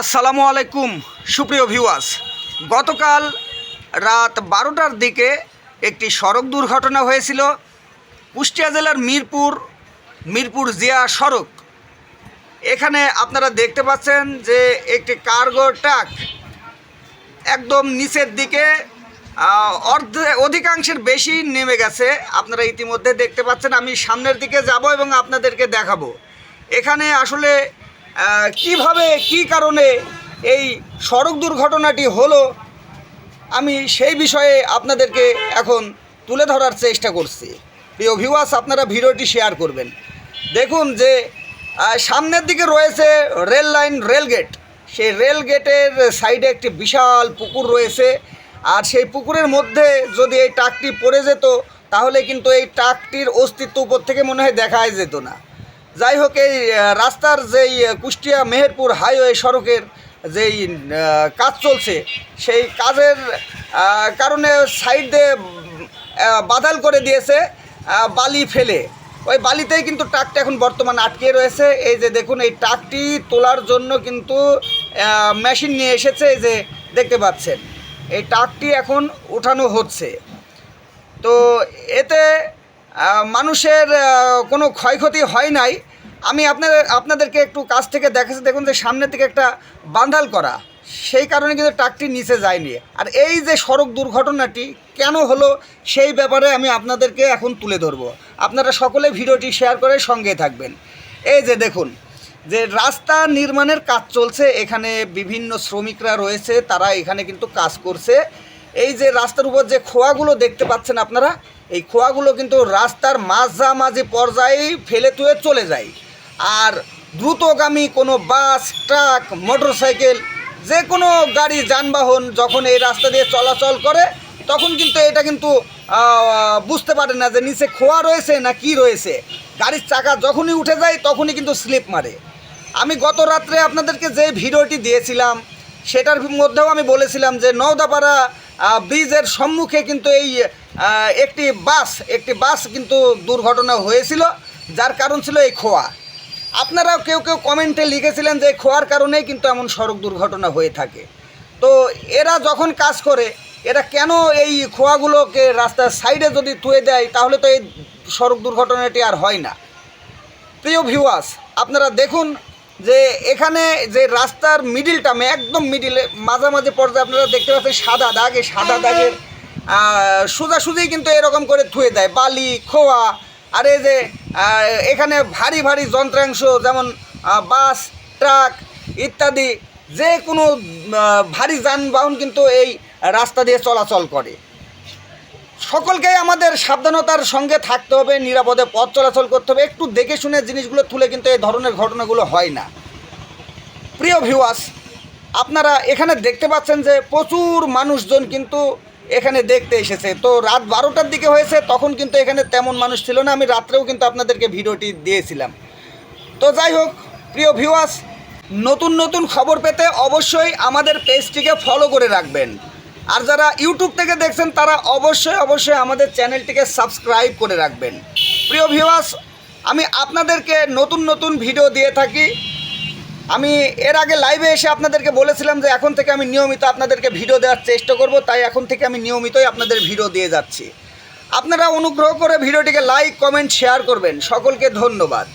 আসসালামু আলাইকুম, সুপ্রিয় ভিউয়ার্স গতকাল রাত বারোটার দিকে একটি সড়ক দুর্ঘটনা হয়েছিল। কুষ্টিয়া জেলার মিরপুর মিরপুর জিয়া সড়ক। এখানে আপনারা দেখতে পাচ্ছেন যে একটি কার্গো ট্রাক একদম নিচের দিকে অর্ধে, অধিকাংশের বেশি নেমে গেছে। আপনারা ইতিমধ্যে দেখতে পাচ্ছেন, আমি সামনের দিকে যাব এবং আপনাদেরকে দেখাবো। এখানে আসলে কীভাবে, কি কারণে এই সড়ক দুর্ঘটনাটি হলো, আমি সেই বিষয়ে আপনাদেরকে এখন তুলে ধরার চেষ্টা করছি। প্রিয় ভিউয়ার্স আপনারা ভিডিওটি শেয়ার করবেন। দেখুন যে সামনের দিকে রয়েছে রেল লাইন, রেল গেট। সেই রেল গেটের সাইডে একটি বিশাল পুকুর রয়েছে। আর সেই পুকুরের মধ্যে যদি এই ট্রাকটি পড়ে যেত, তাহলে কিন্তু এই ট্রাকটির অস্তিত্ব উপর থেকে মনে হয় দেখাই যেত না। যাই হোক, এই রাস্তার যেই কুষ্টিয়া মেহেরপুর হাইওয়ে সড়কের যেই কাজ চলছে, সেই কাজের কারণে সাইড দিয়ে বাদাল করে দিয়েছে বালি ফেলে। ওই বালিতেই কিন্তু ট্রাকটা এখন বর্তমানে আটকে রয়েছে। এই যে দেখুন, এই ট্রাকটি তোলার জন্য কিন্তু মেশিন নিয়ে এসেছে, এই যে দেখতে পাচ্ছেন। এই ট্রাকটি এখন উঠানো হচ্ছে। তো এতে মানুষের কোনো ক্ষয়ক্ষতি হয় নাই। আমি আপনাদের, আপনাদেরকে একটু কাছ থেকে দেখাচ্ছি দেখুন যে সামনের থেকে একটা বান্ধাল করা। সেই কারণে কিন্তু ট্রাকটি নিচে যায়নি। আর এই যে সড়ক দুর্ঘটনাটি কেন হলো, সেই ব্যাপারে আমি আপনাদেরকে এখন তুলে ধরবো। আপনারা সকলে ভিডিওটি শেয়ার করে সঙ্গে থাকবেন। এই যে দেখুন, যে রাস্তা নির্মাণের কাজ চলছে, এখানে বিভিন্ন শ্রমিকরা রয়েছে, তারা এখানে কিন্তু কাজ করছে। এই যে রাস্তার উপর যে খোয়াগুলো দেখতে পাচ্ছেন আপনারা, এই খোয়াগুলো কিন্তু রাস্তার মাঝামাঝি পর্যায়েই ফেলে তুয়ে চলে যায়। আর দ্রুতগামী কোনো বাস, ট্রাক, মোটরসাইকেল, যে কোনো গাড়ি, যানবাহন যখন এই রাস্তা দিয়ে চলাচল করে, তখন কিন্তু এটা কিন্তু বুঝতে পারে না যে নিচে খোয়া রয়েছে না কি রয়েছে। গাড়ির চাকা যখনই উঠে যায়, তখনই কিন্তু স্লিপ মারে। আমি গত রাত্রে আপনাদেরকে যে ভিডিওটি দিয়েছিলাম সেটার মধ্যেও আমি বলেছিলাম যে নওদাপাড়া ব্রিজের সম্মুখে কিন্তু এই একটি বাস একটি বাস কিন্তু দুর্ঘটনা হয়েছিল, যার কারণ ছিল এই খোয়া। আপনারাও কেউ কেউ কমেন্টে লিখেছিলেন যে খোয়ার কারণেই কিন্তু এমন সড়ক দুর্ঘটনা হয়ে থাকে। তো এরা যখন কাজ করে, এরা কেন এই খোয়াগুলোকে রাস্তার সাইডে যদি তুলে দেয়, তাহলে তো এই সড়ক দুর্ঘটনাটি আর হয় না। প্রিয় ভিউয়ার্স আপনারা দেখুন যে এখানে যে রাস্তার মিডিল টামে একদম মিডিলে মাঝামাঝি পর্যায়ে আপনারা দেখতে পাচ্ছেন সাদা দাগ এই সাদা দাগের আহ, সোজাসুজি কিন্তু এরকম করে থুয়ে দেয়। বালি খোয়া আর এই যে এখানে ভারী ভারী যন্ত্রাংশ যেমন বাস ট্রাক ইত্যাদি যে কোনো ভারী যানবাহন কিন্তু এই রাস্তা দিয়ে চলাচল করে। সকলকেই আমাদের সাবধানতার সঙ্গে থাকতে হবে, নিরাপদে পথ চলাচল করতে হবে। একটু দেখে শুনে জিনিসগুলো তুলে কিন্তু এই ধরনের ঘটনাগুলো হয় না। প্রিয় ভিউয়ার্স আপনারা এখানে দেখতে পাচ্ছেন যে প্রচুর মানুষজন কিন্তু এখানে দেখতে এসেছে। তো রাত বারোটার দিকে হয়েছে, তখন কিন্তু এখানে তেমন মানুষ ছিল না। আমি রাত্রেও কিন্তু আপনাদেরকে ভিডিওটি দিয়েছিলাম। তো যাই হোক, প্রিয় ভিউয়ার্স নতুন নতুন খবর পেতে অবশ্যই আমাদের পেজটিকে ফলো করে রাখবেন। আর যারা ইউটিউব থেকে দেখছেন, তারা অবশ্যই অবশ্যই আমাদের চ্যানেলটিকে সাবস্ক্রাইব করে রাখবেন। প্রিয় ভিউয়ার্স আমি আপনাদেরকে নতুন নতুন ভিডিও দিয়ে থাকি। আমি এর আগে লাইভে এসে আপনাদেরকে বলেছিলাম যে এখন থেকে আমি নিয়মিত আপনাদেরকে ভিডিও দেওয়ার চেষ্টা করব, তাই এখন থেকে আমি নিয়মিতই আপনাদের ভিডিও দিয়ে যাচ্ছি। আপনারা অনুগ্রহ করে ভিডিওটিকে লাইক কমেন্ট শেয়ার করবেন। সকলকে ধন্যবাদ।